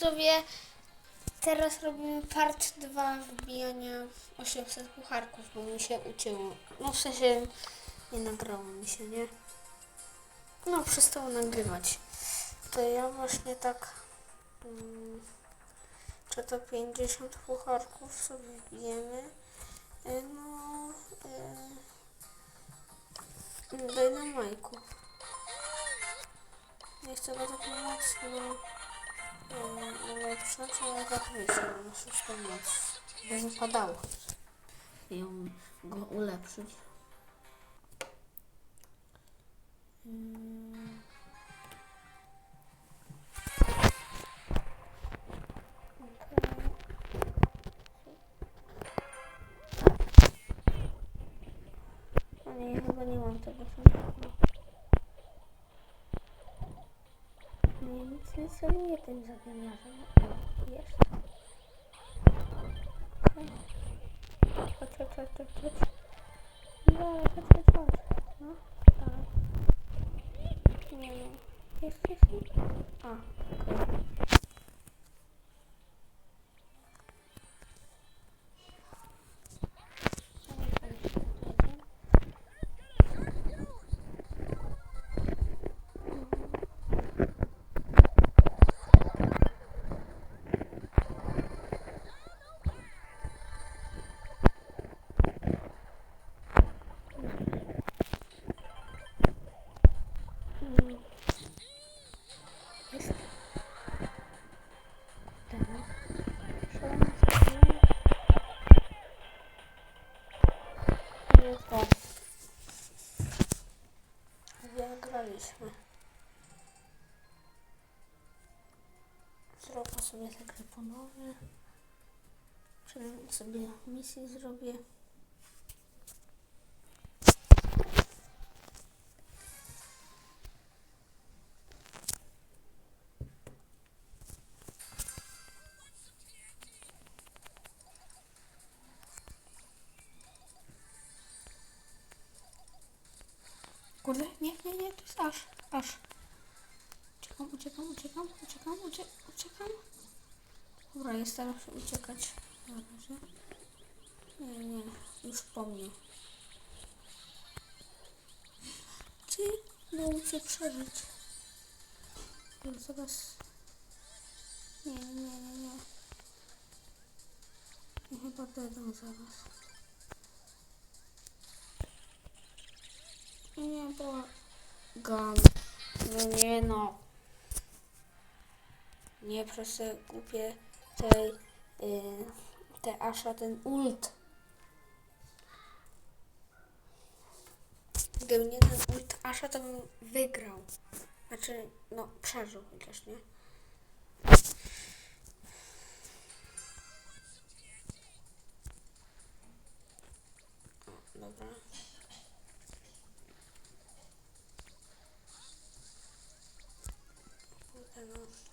widzowie, teraz robimy part 2 wbijania 800 pucharków, bo mi się ucięło. No w sensie nie nagrało mi się, nie? No przestało nagrywać. To ja właśnie tak... Mm, czy to 50 pucharków sobie wbijemy? Y, No... Y, daj na majku. Nie chcę go tak mocno e, ulepszać, ale tak wiecie, na szóstą noc. By ją go ulepszyć. Mm. O nie, chyba nie mam tego. Nie, nic nie celuję tym zadymiarzem. Jest. Chodź, chodź, chodź, chodź, chodź. No, chodź, chodź, chodź. No, dalej. Nie, nie. Jest, jest. A, okej. Mm. Wygraliśmy. Zrobię sobie grę ponownie. Czyli sobie misję zrobię. Kurde, nie, nie, nie, to jest aż, aż. Uciekam, uciekam, uciekam, uciekam, uciekam. Dobra, jest staram się uciekać. Na razie. Nie, nie, już po mnie. Ty, udało cię przeżyć. Ja zaraz... Nie, nie, nie, nie. Ja chyba dodam zaraz. Nie błagam. No nie no. Nie proszę kupię tej yy, te Asha ten ult. Gdyby nie ten ult Asha to bym wygrał. Znaczy, no przeżył chociaż, nie? Dobra. no